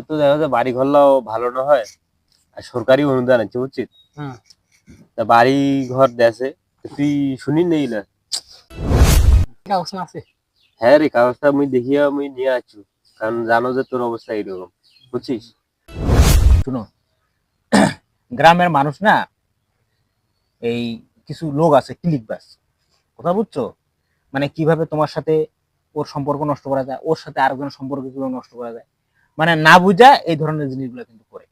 তোর তো দেখা যায় বাড়ি ঘরলাও ভালো না হয় আর সরকারি অনুদান আছে বুঝছিস? তা বাড়ি ঘর দেশে তুই শুনি নেই না। কাগজ না আছে? হ্যাঁ রে কাগজটা মুই দেখিয়া মুই নিয়ে আছি কারণ জানো যে তোর অবস্থা এইরকম বুঝছিস? শুনো গ্রামের মানুষ না এই কিছু লোক আছে ক্লিক বাস। কথা বুঝছ? মানে কীভাবে তোমার সাথে ওর সম্পর্ক নষ্ট করা যায় ওর সাথে আরেকজনের সম্পর্ক কীভাবে নষ্ট করা যায়? মানে না বুঝা এই ধরনের জিনিসগুলো কিন্তু করে।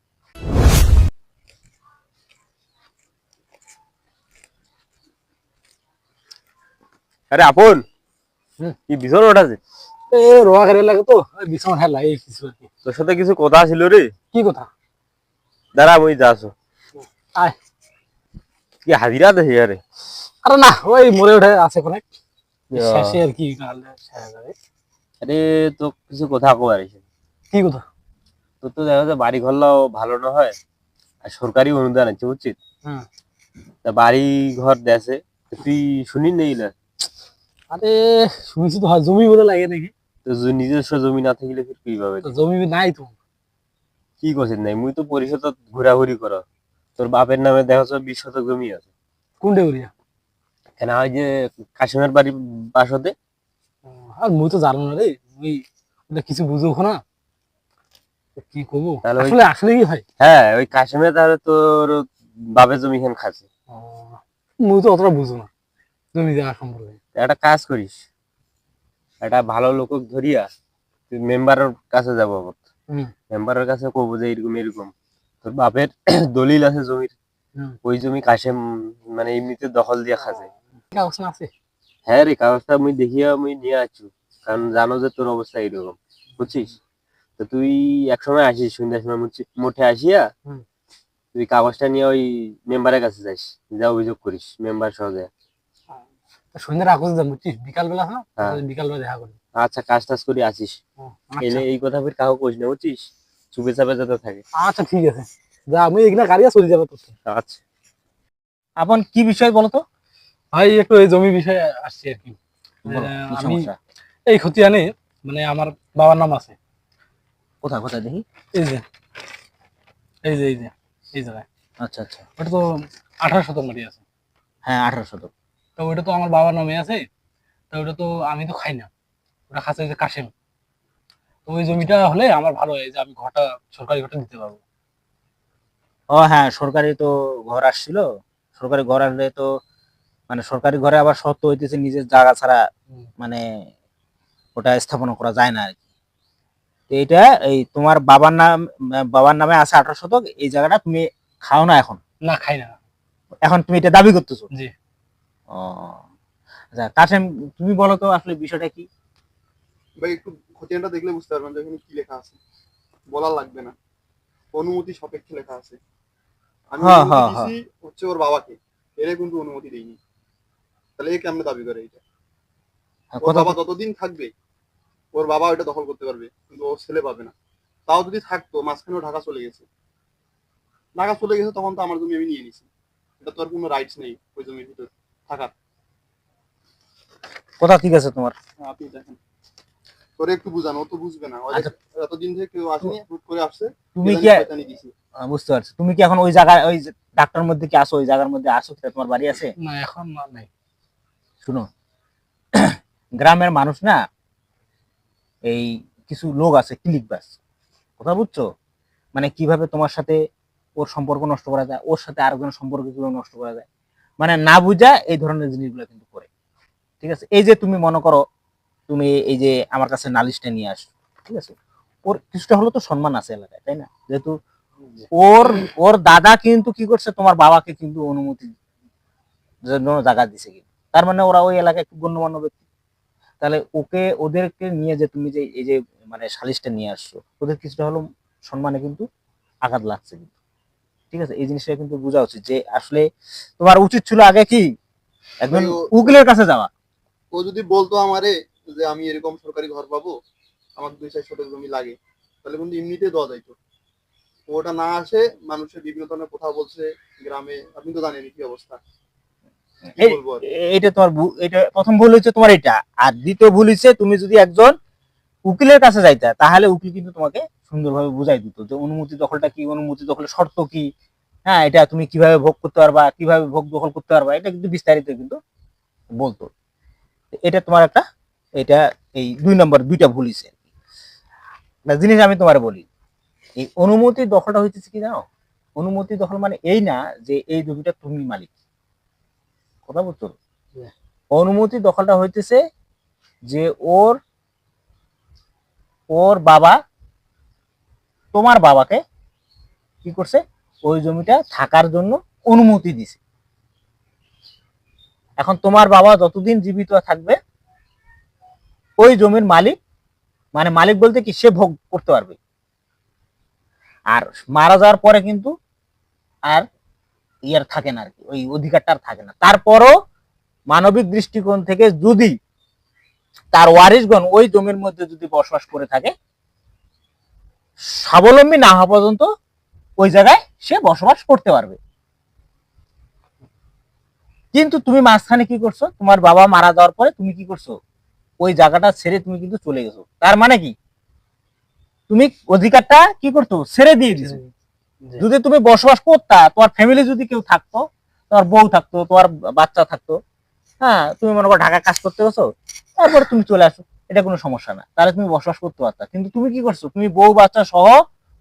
আরে আপন কি ওঠাছে এ রোয়া করে লাগে তো হেলা এই কিছু আর কি। তোর সাথে কিছু কথা ছিল রে? কি কথা? দাঁড়া মুই যাস আয়। কি হাজিরা দেখি আরে? আরে না ওই মরে উঠে আছে কোনে। শেষে আর কি। আরে তো কিছু কথা কবার আছে কি কথা? তোর তো দেখা যায় বাড়ি ঘরলাও ভালো না হয় আর সরকারি অনুদান আছে বুঝছিস? হুম। তা বাড়ি ঘর দেশে তুই শুনি নেই না আরে শুনেছি তো হয় জমি বলে লাগে নাকি? তো নিজস্ব জমি না থাকলে ফির কীভাবে? জমি নাই তো। কি করছিস নাই মুই তো পরিষদ ঘোরাঘুরি কর। তোর বাপের নামে দেখা যাচ্ছে বিশ শতক জমি আছে। কোন ডেউরিয়া কেন ওই যে কাশিমের বাড়ি পাশতে আর মুই তো জানো না রে মুই কিছু বুঝো না। কি করব? আসলে আসলে কি ভাই? হ্যাঁ ওই কাশিমে তাহলে তোর বাপের জমি খান খাচ্ছে। মুই তো অতটা বুঝো না। জমি জায়গা সম্পর্কে একটা কাজ করিস। একটা ভালো লোক ধরিয়া তুই মেম্বারের কাছে যাব আবার। মেম্বারের কাছে কবো যে এরকম এরকম। তোর বাপের দলিল আছে জমির। ওই জমি কাশেম মানে এমনিতে দখল দিয়া খাচ্ছে। কাগজ আছে? হ্যাঁ রে কাগজটা মুই দেখিয়া মুই নিয়ে আছি কারণ জানো যে তোর অবস্থা এইরকম। বুঝছিস? তো তুই এক সময় আসিস সন্ধ্যার সময় মুঠে আসিয়া। তুই কাগজটা নিয়ে ওই মেম্বারের কাছে যাইস যা অভিযোগ করিস মেম্বার সহজে সন্ধ্যার আগে যাব বুঝছিস? হ্যাঁ? হ্যাঁ। দেখা আচ্ছা কাজ টাজ করে আসিস। এলে এই কথা ফির কাউ কইস না বুঝছিস? চুপে চাপে যাতে থাকে। আচ্ছা ঠিক আছে। যা আমি এখানে গাড়িয়া চলে যাব তোর আচ্ছা। আপন কি বিষয় বলো তো? ভাই একটু এই জমি বিষয়ে আসছি আর কি। আমি- এই খতিয়ানে মানে আমার বাবার নাম আছে। কোথায় কোথায় দেখি? এই যে এই যে এই যে এই জায়গায়। আচ্ছা আচ্ছা। ওটা তো আঠারো শতক মাটি আছে। হ্যাঁ আঠারো শতক। তো ওটা তো আমার বাবার নামে আছে তো ওটা তো আমি তো খাই না। ওটা খাচ্ছে যে কাশেম। তো ওই জমিটা হলে আমার ভালো হয় যে আমি ঘরটা সরকারি ঘরটা দিতে পারব। ও হ্যাঁ সরকারি তো ঘর আসছিল। সরকারি ঘর আসলে তো মানে সরকারি ঘরে আবার শর্ত হইতেছে নিজের জায়গা ছাড়া মানে ওটা স্থাপন করা যায় না আর কি। তো এটা এই তোমার বাবার নাম বাবার নামে আছে আঠারো শতক এই জায়গাটা তুমি খাও না এখন? না খাই না। এখন তুমি এটা দাবি করতেছো? জি। ও আচ্ছা কাসেম তুমি বলো তো আসলে বিষয়টা কি? ভাই একটু খতিয়ানটা দেখলে বুঝতে পারবেন যে এখানে কি লেখা আছে। বলা লাগবে না। অনুমতি সাপেক্ষে লেখা আছে। আমি হ্যাঁ, অনুমতি হ্যাঁ, হচ্ছে ওর বাবাকে। এরা কিন্তু অনুমতি দেয়নি তাহলে এ কেমনে দাবি করে এটা? হ্যাঁ, ওর কথা বাবা ততদিন থাকবে। ওর বাবা ওটা দখল করতে পারবে কিন্তু ও ছেলে পাবে না। তাও যদি থাকতো মাঝখানেও ঢাকা চলে গেছে। ঢাকা চলে গেছে তখন তো আমার জমি আমি নিয়ে নিছি। এটা তো আর কোনো রাইটস নেই ওই জমির ভিতর থাকার। কথা ঠিক আছে তোমার? আপনি দেখেন। তোরে একটু বুঝান ও তো বুঝবে না। আচ্ছা। এতদিন থেকে কেউ আসেনি হুট করে আসছে তুমি কি? শয়তানি দিছি। বুঝতে পারছি। তুমি কি এখন ওই জায়গায় ওই ডাক্তার মধ্যে কি আসো ওই জায়গার মধ্যে আসো তোমার বাড়ি আছে? না এখন না নাই। শুনো। গ্রামের মানুষ না এই কিছু লোক আছে ক্লিক বাস কথা বুঝছ? মানে কীভাবে তোমার সাথে ওর সম্পর্ক নষ্ট করা যায়, ওর সাথে আরেকজনের সম্পর্ক কীভাবে নষ্ট করা যায় মানে না বুঝা এই ধরনের জিনিসগুলো কিন্তু করে। ঠিক আছে? এই যে তুমি মনে করো, তুমি এই যে আমার কাছে নালিশটা নিয়ে আসো ঠিক আছে? ওর কিছুটা হলো তো সম্মান আছে এলাকায়, তাই না? যেহেতু ওর ওর দাদা কিন্তু কি করছে, তোমার বাবাকে কিন্তু অনুমতি, জন্য জায়গা দিছে কিন্তু। তার মানে ওরা ওই এলাকায় একটু গণ্যমান্য ব্যক্তি। তাহলে ওকে ওদেরকে নিয়ে যে তুমি যে এই যে মানে সালিশটা নিয়ে আসছো ওদের কিছুটা হলো সম্মানে কিন্তু আঘাত লাগছে কিন্তু। ঠিক আছে? এই জিনিসটা কিন্তু বোঝা উচিত যে আসলে তোমার উচিত ছিল আগে কি? একজন ওই উকিলের কাছে যাওয়া। ও যদি বলতো আমারে যে আমি এরকম সরকারি ঘর পাবো আমার দুই চার শতক জমি লাগে তাহলে কিন্তু এমনিতে দেওয়া যাইতো। ওটা না আসে মানুষের বিভিন্ন ধরনের কথা বলছে গ্রামে আপনি তো জানেন কি অবস্থা। এটা তোমার এটা প্রথম ভুল হচ্ছে তোমার এটা। আর দ্বিতীয় ভুল তুমি যদি একজন উকিলের কাছে যাইতা তাহলে উকিল কিন্তু তোমাকে সুন্দরভাবে বুঝাই দিত যে অনুমতি দখলটা কি অনুমতি দখলের শর্ত কি। হ্যাঁ এটা তুমি কীভাবে ভোগ করতে পারবা কীভাবে ভোগ দখল করতে পারবা এটা কিন্তু বিস্তারিত কিন্তু বলতো। এটা তোমার একটা এটা এই দুই নম্বর দুইটা ভুল আর জিনিস আমি তোমার বলি এই অনুমতি দখলটা হইতেছে কি জানো? অনুমতি দখল মানে এই না যে এই জমিটা তুমি মালিক। কথা বলছো হ্যাঁ। অনুমতি দখলটা হইতেছে যে ওর ওর বাবা তোমার বাবাকে কি করছে? ওই জমিটা থাকার জন্য অনুমতি দিছে। এখন তোমার বাবা যতদিন জীবিত থাকবে ওই জমির মালিক মানে মালিক বলতে কি? সে ভোগ করতে পারবে। আর মারা যাওয়ার পরে কিন্তু আর ইয়ার থাকে না আর কি, ওই অধিকারটা থাকে না। তারপরও মানবিক দৃষ্টিকোণ থেকে যদি তার ওয়ারিশগণ ওই জমির মধ্যে যদি বসবাস করে থাকে, স্বাবলম্বী না হওয়া পর্যন্ত ওই জায়গায় সে বসবাস করতে পারবে। কিন্তু তুমি মাঝখানে কি করছ? তোমার বাবা মারা যাওয়ার পরে তুমি কি করছ? ওই জায়গাটা ছেড়ে তুমি কিন্তু চলে গেছো। তার মানে কি? তুমি অধিকারটা কি করতো? ছেড়ে দিয়ে দিছো। যদি তুমি বসবাস করতা তোমার ফ্যামিলি যদি কেউ থাকতো তোমার বউ থাকতো তোমার বাচ্চা থাকতো হ্যাঁ তুমি মনে করো ঢাকা কাজ করতে গেছো তারপরে তুমি চলে আসো এটা কোনো সমস্যা না। তাহলে তুমি বসবাস করতে পারতা। কিন্তু তুমি কি করছ? তুমি বউ বাচ্চা সহ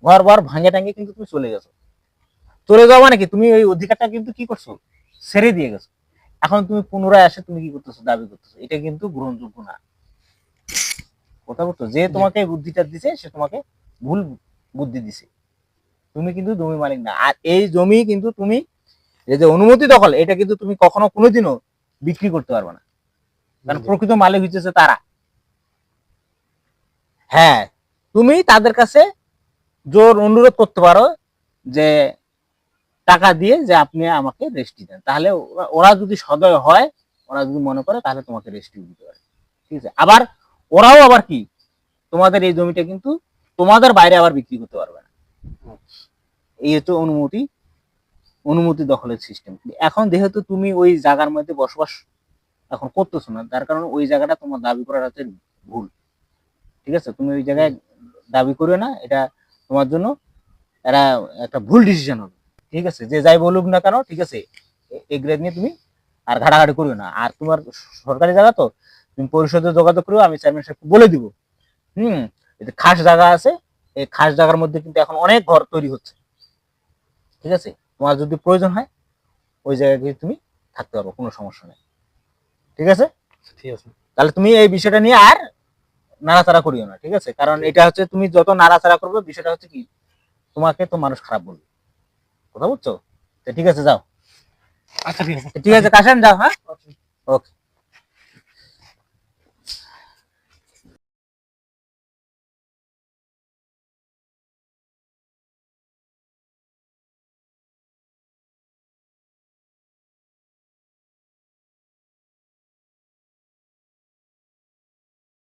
ঘর বার ভাঙে টাঙে কিন্তু তুমি চলে গেছো। চলে যাওয়া মানে কি? তুমি ওই অধিকারটা কিন্তু কি করছ? ছেড়ে দিয়ে গেছো। এখন তুমি পুনরায় আসে তুমি কি করতেছো? দাবি করতেছো। এটা কিন্তু গ্রহণযোগ্য না। কথা বলতো? যে তোমাকে বুদ্ধিটা দিছে সে তোমাকে ভুল বুদ্ধি দিছে। তুমি কিন্তু জমি মালিক না। আর এই জমি কিন্তু তুমি এই যে অনুমতি দখল এটা কিন্তু তুমি কখনো কোনোদিনও বিক্রি করতে পারবে না। কারণ প্রকৃত মালিক হচ্ছে তারা। হ্যাঁ তুমি তাদের কাছে জোর অনুরোধ করতে পারো যে টাকা দিয়ে যে আপনি আমাকে রেস্টি দেন। তাহলে ওরা- ওরা যদি সদয় হয় ওরা যদি মনে করে তাহলে তোমাকে রেস্টি দিতে পারে। ঠিক আছে? আবার ওরাও আবার কি? তোমাদের এই জমিটা কিন্তু তোমাদের বাইরে আবার বিক্রি করতে পারবে না। এই হচ্ছে অনুমতি অনুমতি দখলের সিস্টেম এখন যেহেতু তুমি ওই জায়গার মধ্যে বসবাস এখন করতেছো না, তার কারণে ওই জায়গাটা তোমার দাবি করার হচ্ছে ভুল। ঠিক আছে? তুমি ওই জায়গায় দাবি করবে না, এটা তোমার জন্য এটা একটা ভুল ডিসিশন হবে। ঠিক আছে? যে যাই বলুক না কেন, ঠিক আছে? এ- এগুলো নিয়ে তুমি আর ঘাটাঘাটি করবে না। আর তোমার সরকারি জায়গা তো, তুমি পরিষদে যোগাযোগ করবে আমি চেয়ারম্যান সাহেবকে বলে দিব। হুম? এতে খাস জায়গা আছে এই খাস জায়গার মধ্যে কিন্তু এখন অনেক ঘর তৈরি হচ্ছে। ঠিক আছে? তোমার যদি প্রয়োজন হয় ওই জায়গায় গিয়ে তুমি থাকতে পারব কোনো সমস্যা নেই। ঠিক আছে? ঠিক আছে। তাহলে তুমি এই বিষয়টা নিয়ে আর নাড়াচাড়া করিও না ঠিক আছে? কারণ এটা হচ্ছে তুমি যত নাড়াচাড়া করবে বিষয়টা হচ্ছে কি? তোমাকে তো মানুষ খারাপ বলবে। কথা বুঝছ? তো ঠিক আছে যাও। আচ্ছা ঠিক আছে। ঠিক আছে কাশেম যাও হ্যাঁ? ওকে